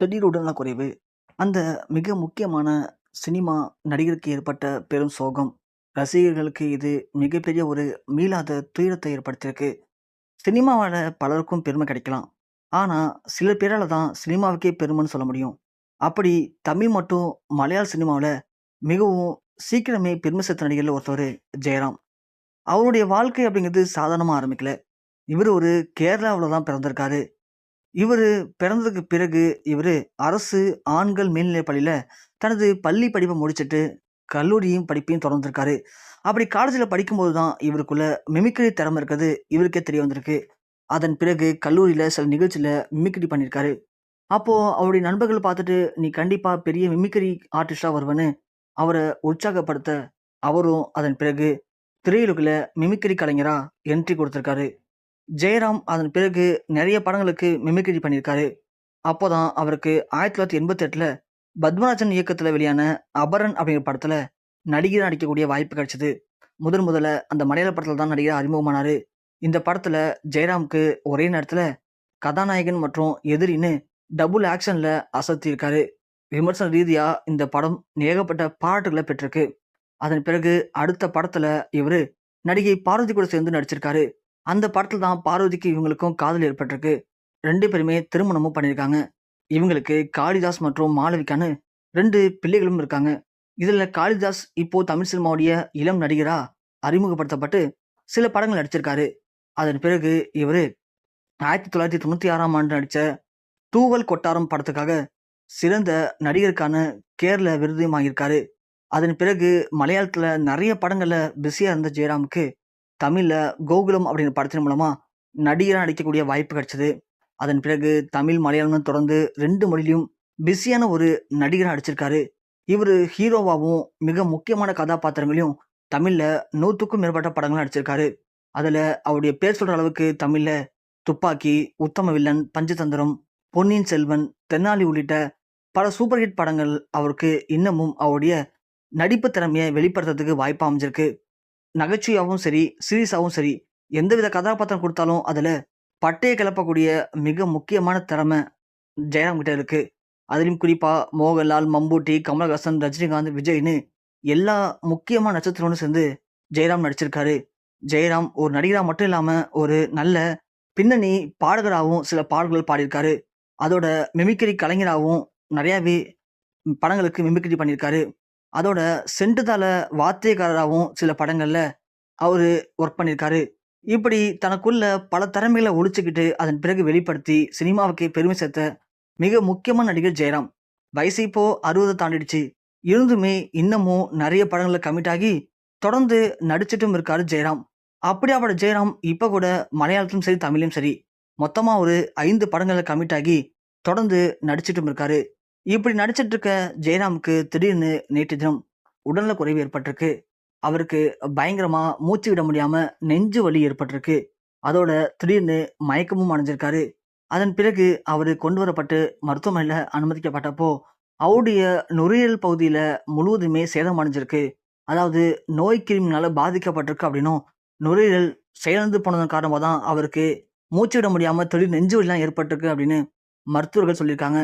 திடீர் உடல்நலக்குறைவு. அந்த மிக முக்கியமான சினிமா நடிகருக்கு ஏற்பட்ட பெரும் சோகம். ரசிகர்களுக்கு இது மிகப்பெரிய ஒரு மீளாத துயரத்தை ஏற்படுத்தியிருக்கு. சினிமாவில் பலருக்கும் பெருமை கிடைக்கலாம். ஆனால் சில பேரால் தான் சினிமாவுக்கே பெருமைன்னு சொல்ல முடியும். அப்படி தமிழ் மற்றும் மலையாள சினிமாவில் மிகவும் சீக்கிரமே பெருமை சேர்த்த நடிகரில் ஒருத்தவரு ஜெயராம். அவருடைய வாழ்க்கை அப்படிங்கிறது சாதாரணமாக ஆரம்பிக்கல. இவர் ஒரு கேரளாவில் தான் பிறந்திருக்காரு. இவர் பிறந்ததுக்கு பிறகு இவரு அரசு ஆண்கள் மேல்நிலைப்பள்ளியில் தனது பள்ளி படிப்பை முடிச்சுட்டு, கல்லூரியும் படிப்பையும் தொடர்ந்துருக்காரு அப்படி காலேஜில் படிக்கும்போது தான் இவருக்குள்ள மிமிக்ரி திறமை இருக்கிறது இவருக்கே தெரிய வந்திருக்கு. அதன் பிறகு கல்லூரியில் சில நிகழ்ச்சியில் மிமிக்ரி பண்ணியிருக்காரு. அப்போது அவருடைய நண்பர்கள் பார்த்துட்டு, "நீ கண்டிப்பாக பெரிய மிமிக்ரி ஆர்டிஸ்டாக வருவன்னு" அவரை உற்சாகப்படுத்த, அவரும் அதன் பிறகு திரையுலகில் மிமிக்ரி கலைஞராக என்ட்ரி கொடுத்துருக்காரு ஜெயராம் அதன் பிறகு நிறைய படங்களுக்கு மிமிக்ரி பண்ணியிருக்காரு. அப்போதான் அவருக்கு 1988ல பத்மராஜன் இயக்கத்தில் வெளியான அபரன் அப்படிங்கிற படத்தில் நடிகர் நடிக்கக்கூடிய வாய்ப்பு கிடைச்சது. முதன் முதல்ல அந்த மலையாள படத்தில் தான் நடிகர் அறிமுகமானார் இந்த படத்தில் ஜெயராமுக்கு ஒரே நேரத்தில் கதாநாயகன் மற்றும் எதிரின்னு டபுள் ஆக்ஷனில் அசத்தியிருக்காரு. விமர்சன ரீதியாக இந்த படம் ஏகப்பட்ட பாராட்டுகளை பெற்றிருக்கு. அதன் பிறகு அடுத்த படத்தில் இவரு நடிகை பார்வதி கூட சேர்ந்து நடிச்சிருக்காரு. அந்த படத்தில் தான் பார்வதிக்கு இவங்களுக்கும் காதல் ஏற்பட்டிருக்கு. ரெண்டு பேருமே திருமணமும் பண்ணியிருக்காங்க. இவங்களுக்கு காளிதாஸ் மற்றும் மாளவிகான்னு ரெண்டு பிள்ளைகளும் இருக்காங்க. இதுல காளிதாஸ் இப்போ தமிழ் சினிமாவுடைய இளம் நடிகரா அறிமுகப்படுத்தப்பட்டு சில படங்கள் நடிச்சிருக்காரு. அதன் பிறகு இவரு 1996ஆம் ஆண்டு நடித்த தூவல் கொட்டாரம் படத்துக்காக சிறந்த நடிகருக்கான கேரள விருதையும் வாங்கியிருக்காரு. அதன் பிறகு மலையாளத்துல நிறைய படங்களில் பிஸியா இருந்த ஜெயராமுக்கு, தமிழில் கோகுலம் அப்படிங்கிற படத்தின் மூலமாக நடிகராக நடிக்கக்கூடிய வாய்ப்பு கிடைச்சது. அதன் பிறகு தமிழ், மலையாளம்னு தொடர்ந்து ரெண்டு மொழியிலும் பிஸியான ஒரு நடிகராக நடிச்சிருக்காரு. இவரு ஹீரோவாகவும் மிக முக்கியமான கதாபாத்திரங்களையும் தமிழில் நூற்றுக்கும் மேற்பட்ட படங்கள் நடிச்சிருக்காரு. அதில் அவருடைய பேர் சொல்கிற அளவுக்கு தமிழில் துப்பாக்கி, உத்தம வில்லன், பஞ்சதந்திரம், பொன்னியின் செல்வன், தென்னாலி உள்ளிட்ட பல சூப்பர் ஹிட் படங்கள் அவருக்கு இன்னமும் அவருடைய நடிப்பு திறமையை வெளிப்படுத்துறதுக்கு வாய்ப்பு அமைஞ்சிருக்கு. நகைச்சுவையாகவும் சரி, சீரியஸாகவும் சரி, எந்தவித கதாபாத்திரம் கொடுத்தாலும் அதில் பட்டையை கிளப்பக்கூடிய மிக முக்கியமான திறமை ஜெயராம் கிட்ட இருக்கு. அதிலும் குறிப்பாக மோகன்லால், மம்பூட்டி, கமலஹாசன், ரஜினிகாந்த், விஜய்ன்னு எல்லா முக்கியமான நட்சத்திரம்னு சேர்ந்து ஜெயராம் நடிச்சிருக்காரு. ஜெயராம் ஒரு நடிகராக மட்டும் இல்லாமல் ஒரு நல்ல பின்னணி பாடகராகவும் சில பாடல்கள் பாடியிருக்காரு. அதோட மிமிக்கிரி கலைஞராகவும் நிறையாவே படங்களுக்கு மிமிக்கிரி பண்ணியிருக்காரு. அதோட செண்டுதால வாத்தியக்காரராகவும் சில படங்களில் அவரு ஒர்க் பண்ணியிருக்காரு. இப்படி தனக்குள்ள பல திறமைகளை ஒழிச்சுக்கிட்டு அதன் பிறகு வெளிப்படுத்தி சினிமாவுக்கே பெருமை சேர்த்த மிக முக்கியமான நடிகர் ஜெயராம். வயசு இப்போ 60 தாண்டிடுச்சு. இருந்துமே இன்னமும் நிறைய படங்களை கமிட் ஆகி தொடர்ந்து நடிச்சிட்டும் இருக்காரு ஜெயராம். அப்படியாப்பட ஜெயராம் இப்போ கூட மலையாளத்திலும் சரி, தமிழும் சரி மொத்தமாக ஒரு ஐந்து படங்களை கமிட் ஆகி தொடர்ந்து நடிச்சிட்டும் இருக்காரு. இப்படி நடிச்சிட்டு இருக்க ஜெயராமுக்கு திடீர்னு நேற்று தினம் உடல்நலக் குறைவு ஏற்பட்டிருக்கு. அவருக்கு பயங்கரமா மூச்சு விட முடியாம நெஞ்சு வலி ஏற்பட்டிருக்கு. அதோட திடீர்னு மயக்கமும் அடைஞ்சிருக்காரு. அதன் பிறகு அவரு கொண்டு வரப்பட்டு மருத்துவமனையில் அனுமதிக்கப்பட்டப்போ, அவருடைய நுரையீரல் பகுதியில் முழுவதுமே சேதம் அடைஞ்சிருக்கு. அதாவது நோய் கிருமினால பாதிக்கப்பட்டிருக்கு அப்படின்னும், நுரையீரல் செயலந்து போனதன் காரணமாக தான் அவருக்கு மூச்சு விட முடியாமல் திடீர் நெஞ்சு வலிலாம் ஏற்பட்டிருக்கு அப்படின்னு மருத்துவர்கள் சொல்லியிருக்காங்க.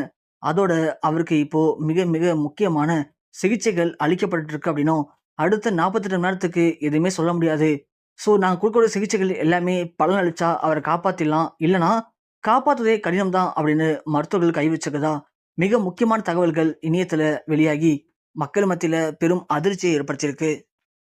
அதோட அவருக்கு இப்போ மிக மிக முக்கியமான சிகிச்சைகள் அளிக்கப்பட்டுருக்கு அப்படின்னும், அடுத்த 48 மணி நேரத்துக்கு எதுவுமே சொல்ல முடியாது. ஸோ நாங்கள் கொடுக்கக்கூடிய சிகிச்சைகள் எல்லாமே பலன் அளிச்சா அவரை காப்பாற்றிடலாம் இல்லைனா காப்பாற்றுவதே கடினம் தான் அப்படின்னு மருத்துவர்கள் கை வச்சுக்கதா மிக முக்கியமான தகவல்கள் இணையத்தில் வெளியாகி மக்கள் மத்தியில் பெரும் அதிர்ச்சியை ஏற்படுத்தியிருக்கு.